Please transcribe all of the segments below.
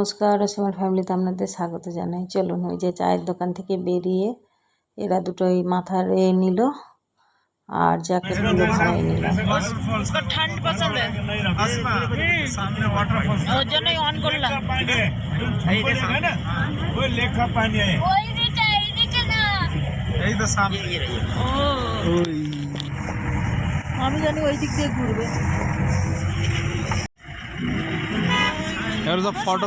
নমস্কার রসমার ফ্যামিলিতে আপনাদের স্বাগত জানাই। চলুন ওই যে চায়ের দোকান থেকে বেরিয়ে এরা দুটোই মাথার এ নিল আর জ্যাকেট ভাড়াই নিলাম আমি জানি ওই দিক দিয়ে ঘুরবে। There is a photo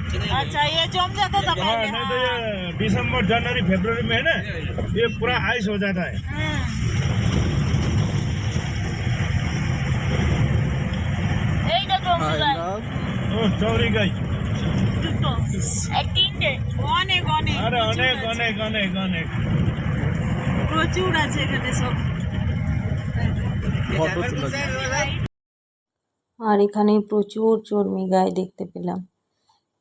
अच्छा ये जम जाता था हाँ पहले नहीं तो ये दिसंबर जनवरी फरवरी में है ना ये पूरा आइस हो जाता है हाँ। এইটা জমে যায় ओ चौरी गई দুটো তিনটে অনেক অনেক अरे প্রচুর अनेक আছে। अनेक अनेक अनेक প্রচুর আছে এখানে সব ফটো তোলার জন্য আর এখানে প্রচুর চর্মি গায়ে দেখতে পেলাম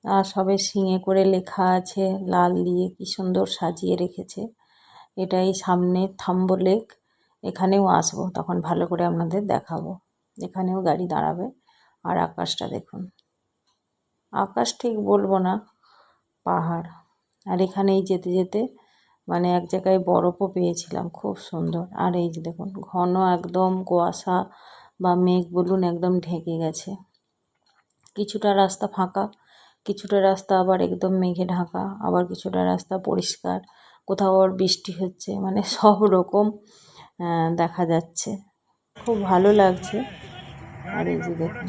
আর সবে শিঙে করে লেখা আছে, লাল দিয়ে কি সুন্দর সাজিয়ে রেখেছে। এটাই সামনে থাম্বো লেক, এখানেও আসব, তখন ভালো করে আপনাদের দেখাবো। এখানেও গাড়ি দাঁড়াবে। আর আকাশটা দেখুন। আকাশ ঠিক বলব না, পাহাড়। আর এখানেই যেতে যেতে মানে এক জায়গায় বরফও পেয়েছিলাম, খুব সুন্দর। আর এই যে দেখুন, ঘন একদম কুয়াশা বা মেঘ বলুন একদম ঢেকে গেছে। কিছুটা রাস্তা ফাঁকা কিছুটা রাস্তা আবার একদম মেঘে ঢাকা, আবার কিছুটা রাস্তা পরিষ্কার, কোথাও আবার বৃষ্টি হচ্ছে মানে সব রকম দেখা যাচ্ছে। খুব ভালো লাগছে। আর এই যে দেখুন,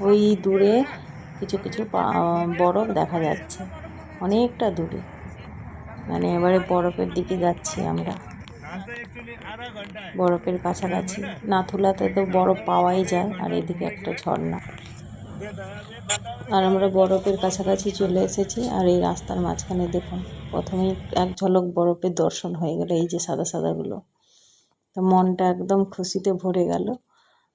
ওই দূরে কিছু কিছু বরফ দেখা যাচ্ছে, অনেকটা দূরে। মানে এবারে বরফের দিকে যাচ্ছি আমরা। বরফের কাছাকাছি, নাথুলাতে তো বরফ পাওয়াই যায়, আর এদিকে একটা ঝর্ণা। আর আমরা বরফের কাছাকাছি চলে এসেছি আর এই রাস্তার মাঝখানে দেখুন, প্রথমেই এক ঝলক বরফের দর্শন হয়ে গেল এই যে সাদা সাদাগুলো। তো মনটা একদম খুশিতে ভরে গেল।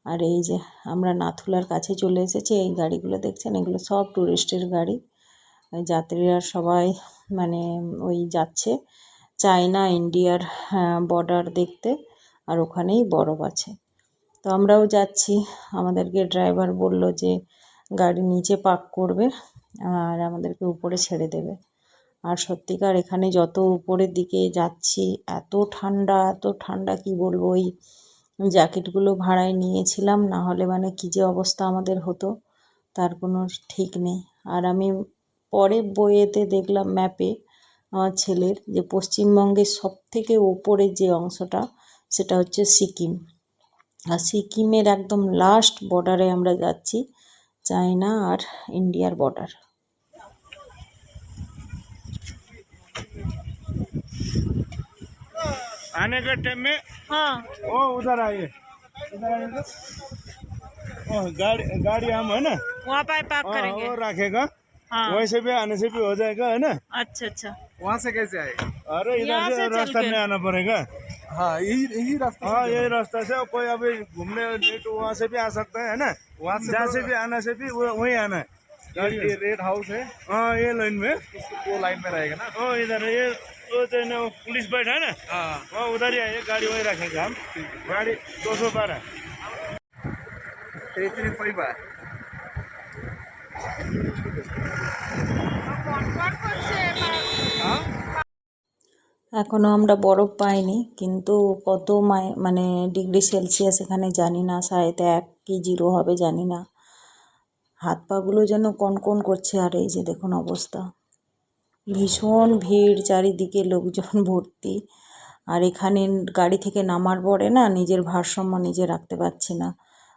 আর এই যে আমরা নাথুলার কাছে চলে এসেছি, এই গাড়িগুলো দেখছেন? এগুলো সব টুরিস্টের গাড়ি। যাত্রীরা সবাই মানে ওই যাচ্ছে চায়না, ইন্ডিয়ার বর্ডার দেখতে আর ওখানেই বরফ আছে। তো আমরাও যাচ্ছি। আমাদেরকে ড্রাইভার বলল যে গাড়ি নিচে পার্ক করবে আর আমাদেরকে উপরে ছেড়ে দেবে। আর সত্যিকার এখানে যত উপরের দিকে যাচ্ছি, এত ঠান্ডা এত ঠান্ডা কি বলব, ওই জ্যাকেটগুলো ভাড়ায় নিয়েছিলাম, না হলে মানে কী যে অবস্থা আমাদের হতো, তার কোনো ঠিক নেই। আর আমি পরে বইয়েতে দেখলাম ম্যাপে আমার ছেলের যে পশ্চিমবঙ্গের সব থেকে ওপরের যে অংশটা, সেটা হচ্ছে সিকিম। আর সিকিমের একদম লাস্ট বর্ডারে আমরা যাচ্ছি চায়না আর ইন্ডিয়ার বর্ডার आने के टाइम में হ্যাঁ ओ उधर आइए इधर आइए तो ओ, गाड़ी गाड़ी हम है ना वहाँ पर पार्क हाँ, करेंगे वो रखेगा हाँ वैसे भी आने से भी हो जाएगा है ना अच्छा अच्छा वहाँ से कैसे आएगा अरे यहाँ इधर से से चल रास्ता के। में आना पड़ेगा हाँ यही यही रास्ता हाँ यही रास्ता से और कोई अभी घूमने लेट वहाँ से भी आ सकता है ना वहाँ से जहाँ तो- से भी आना से भी वो- वहीं आना है गाड़ी ये रेड हाउस है हाँ ये लाइन में वो लाइन में रहेगा ना ओ इधर है, ये वो तो है ना वो पुलिस बैठा है ना हाँ वहाँ उधर ही आइए गाड़ी वहीं रखेंगे हम गाड़ी दो सौ बारह थ्री थ्री फाइव है এখনও আমরা বরফ পাইনি, কিন্তু কত মানে ডিগ্রি সেলসিয়াস এখানে জানি না শায়দ এক কি জিরো হবে জানি না। হাত পাগুলো যেন কনকন করছে আর এই যে দেখুন অবস্থা। ভীষণ ভিড়, চারিদিকে লোকজন ভর্তি। আর এখানে গাড়ি থেকে নামার পরে না নিজের ভারসাম্য নিজে রাখতে পারছি না।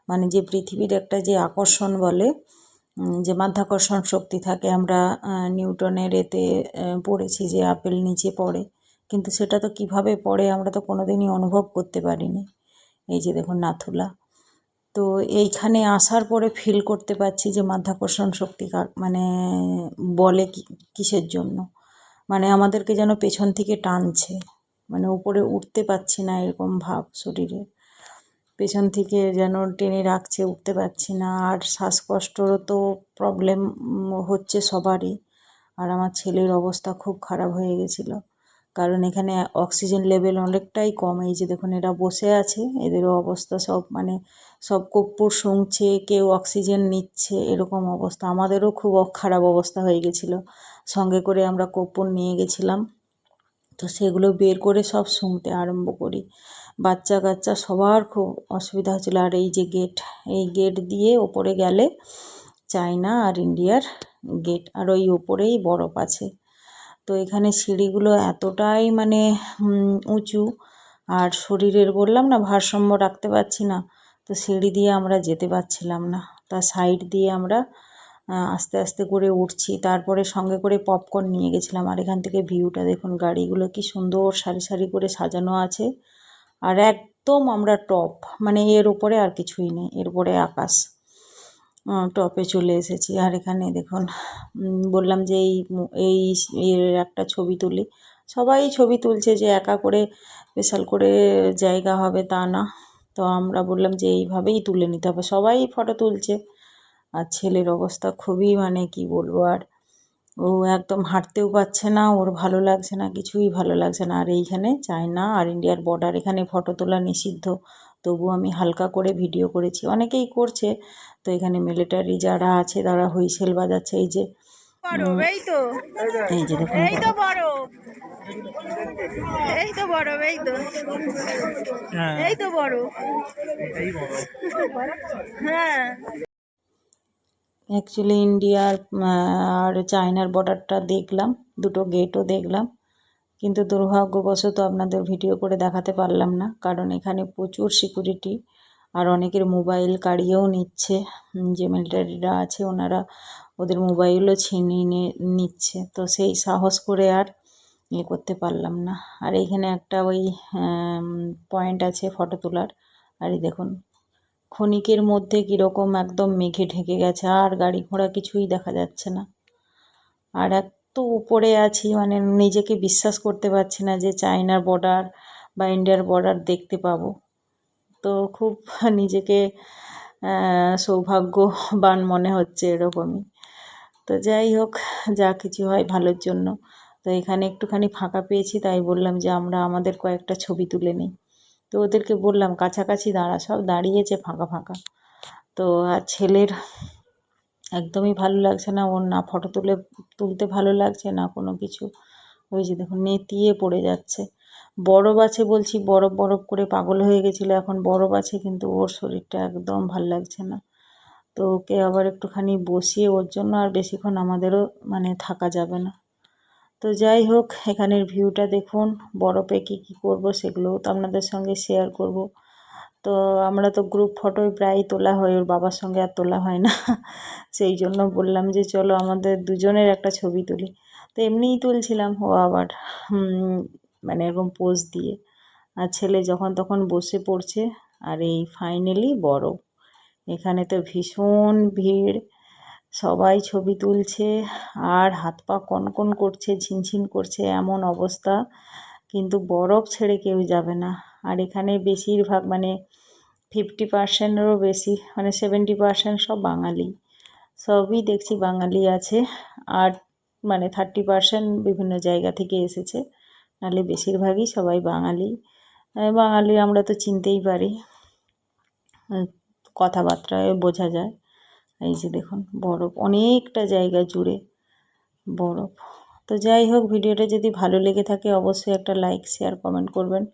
মানে যে পৃথিবীর একটা যে আকর্ষণ বলে যে মাধ্যাকর্ষণ শক্তি থাকে, আমরা নিউটনের এতে পড়েছি যে আপেল নিচে পড়ে। কিন্তু সেটা তো কীভাবে পড়ে আমরা তো কোনোদিনই অনুভব করতে পারিনি। এই যে দেখুন নাথুলা। তো এইখানে আসার পরে ফিল করতে পারছি যে মাধ্যাকর্ষণ শক্তি মানে বলে কিসের জন্য? মানে আমাদেরকে যেন পেছন থেকে টানছে। মানে উপরে উঠতে পারছি না এরকম ভাব শরীরে। পেছন থেকে যেন টেনে রাখছে, উঠতে পারছি না। আর শ্বাসকষ্টরও তো প্রবলেম হচ্ছে সবারই। আর আমার ছেলের অবস্থা খুব খারাপ হয়ে গেছিল। কারণ এখানে অক্সিজেন লেভেল অনেকটাই কম। এই যে দেখুন, এরা বসে আছে, এদেরও অবস্থা সব মানে সব কর্পূর শুংছে কেউ অক্সিজেন নিচ্ছে, এরকম অবস্থা। আমাদেরও খুব খারাপ অবস্থা হয়ে গেছিল। সঙ্গে করে আমরা কর্পূর নিয়ে গেছিলাম। তো সেগুলো বের করে সব শুনতে আরম্ভ করি। বাচ্চা কাচ্চা সবার খুব অসুবিধা হচ্ছিল। আর এই যে গেট এই গেট দিয়ে ওপরে গেলে চায়না আর ইন্ডিয়ার গেট আর ওই ওপরেই বরফ আছে। তো এখানে সিঁড়িগুলো এতটাই মানে উঁচু আর শরীরের বললাম না ভারসাম্য রাখতে পারছি না। তো সিঁড়ি দিয়ে আমরা যেতে পারছিলাম না। তা সাইড দিয়ে আমরা আস্তে আস্তে করে উঠছি। তারপরে সঙ্গে করে পপকর্ন নিয়ে গেছিলাম। আর এখান থেকে ভিউটা দেখুন, গাড়িগুলো কি সুন্দর সারি সারি করে সাজানো আছে। আর একদম আমরা টপ মানে এর উপরে আর কিছুই নেই, এর উপরে আকাশ। টপে চলে এসেছি। আর এখানে দেখুন বললাম যে এই এই একটা ছবি তুলি। সবাই ছবি তুলছে যে একা করে স্পেশাল করে জায়গা হবে তা না। তো আমরা বললাম যে এইভাবেই তুলে নিতে হবে। সবাই ফটো তুলছে। আর ছেলের অবস্থা খুবই মানে কি বলব আর, ও একদম হাঁটতেও পারছে না, ওর ভালো লাগছে না, কিছুই ভালো লাগছে না। আর এইখানে চায়না আর ইন্ডিয়ার বর্ডার এখানে ফটো তোলা নিষিদ্ধ। তবু আমি হালকা করে ভিডিও করেছি। অনেকেই করছে। তো এখানে মিলিটারি যারা আছে তারা হুইসেল বাজাচ্ছে। এই যে এই তো। এই যে দেখুন। এই তো বরফ এই তো বরফ এই তো। এই তো বরফ হ্যাঁ। অ্যাকচুয়ালি ইন্ডিয়ার আর চায়নার বর্ডারটা দেখলাম। দুটো গেটও দেখলাম। কিন্তু দুর্ভাগ্যবশত আপনাদের ভিডিও করে দেখাতে পারলাম না, কারণ এখানে প্রচুর সিকিউরিটি আর অনেকের মোবাইল কাড়িয়েও নিচ্ছে। যে মিলিটারিরা আছে, ওনারা ওদের মোবাইলও ছিনিয়ে নিয়ে নিচ্ছে। তো সেই সাহস করে আর ইয়ে করতে পারলাম না। আর এইখানে একটা ওই পয়েন্ট আছে ফটো তোলার। আর এই দেখুন, ক্ষণিকের মধ্যে কীরকম একদম মেঘে ঢেকে গেছে, আর গাড়ি ঘোড়া কিছুই দেখা যাচ্ছে না। আর এত উপরে আছি মানে নিজেকে বিশ্বাস করতে পারছি না যে চায়নার বর্ডার বা ইন্ডিয়ার বর্ডার দেখতে পাবো। তো খুব নিজেকে সৌভাগ্যবান মনে হচ্ছে এরকমই। তো যাই হোক, যা কিছু হয় ভালোর জন্য। তো এখানে একটুখানি ফাঁকা পেয়েছি, তাই বললাম যে আমরা আমাদের কয়েকটা ছবি তুলে নিই। তো ওদেরকে বললাম, কাছাকাছি দাঁড়া, সব দাঁড়িয়েছে ফাঁকা ফাঁকা। তো আর ছেলের একদমই ভালো লাগছে না। ওর না ফটো তুলে, তুলতে ভালো লাগছে না কোনো কিছু। ওই যে দেখুন, নেতিয়ে পড়ে যাচ্ছে। বরফ আছে বলছি, বরফ বরফ করে পাগল হয়ে গেছিল, এখন বরফ আছে কিন্তু ওর শরীরটা একদম ভালো লাগছে না। তো ওকে আবার একটুখানি বসিয়ে ওর জন্য আর বেশিক্ষণ আমাদেরও মানে থাকা যাবে না। তো যাই হোক, এখানের ভিউটা দেখুন, বরফে কী কী করব সেগুলোও তো আপনাদের সঙ্গে শেয়ার করব। তো আমরা তো গ্রুপ ফটোই প্রায় তোলা হয়, ওর বাবার সঙ্গে আর তোলা হয় না। সেই জন্য বললাম যে, চলো আমাদের দুজনের একটা ছবি তুলি। তো এমনিই তুলছিলাম ও আবার মানে এরকম পোজ দিয়ে। আর ছেলে যখন তখন বসে পড়ছে, আর এই ফাইনালি বড়। এখানে তো ভীষণ ভিড়। সবাই ছবি তুলছে, আর হাত পা কনকন করছে, ঝিনঝিন করছে, এমন অবস্থা। কিন্তু বরফ ছেড়ে কেউ যাবে না। আর এখানে বেশিরভাগ মানে ফিফটি পার্সেন্টেরও বেশি মানে সেভেন্টি পার্সেন্ট সব বাঙালি। সবই দেখছি বাঙালি আছে, আর মানে থার্টি পার্সেন্ট বিভিন্ন জায়গা থেকে এসেছে, নাহলে বেশিরভাগই সবাই বাঙালি। বাঙালি আমরা তো চিনতেই পারি। কথাবার্তায় বোঝা যায়। এই যে দেখুন, বরফ অনেকটা জায়গা জুড়ে বরফ। তো যাই হোক, ভিডিওটা যদি ভালো লেগে থাকে, অবশ্যই একটা লাইক, শেয়ার, কমেন্ট করবেন।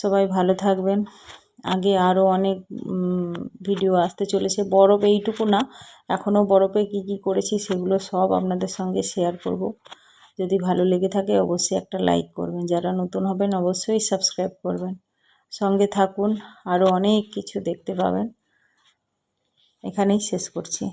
সবাই ভালো থাকবেন। আগে আরও অনেক ভিডিও আসতে চলেছে। বরফ এইটুকু না এখনও বরফে কি কি করেছি সেগুলো সব আপনাদের সঙ্গে শেয়ার করব। যদি ভালো লেগে থাকে অবশ্যই একটা লাইক করবেন। যারা নতুন হবেন অবশ্যই সাবস্ক্রাইব করবেন। সঙ্গে থাকুন আরও অনেক কিছু দেখতে পাবেন। এখানেই শেষ করছি।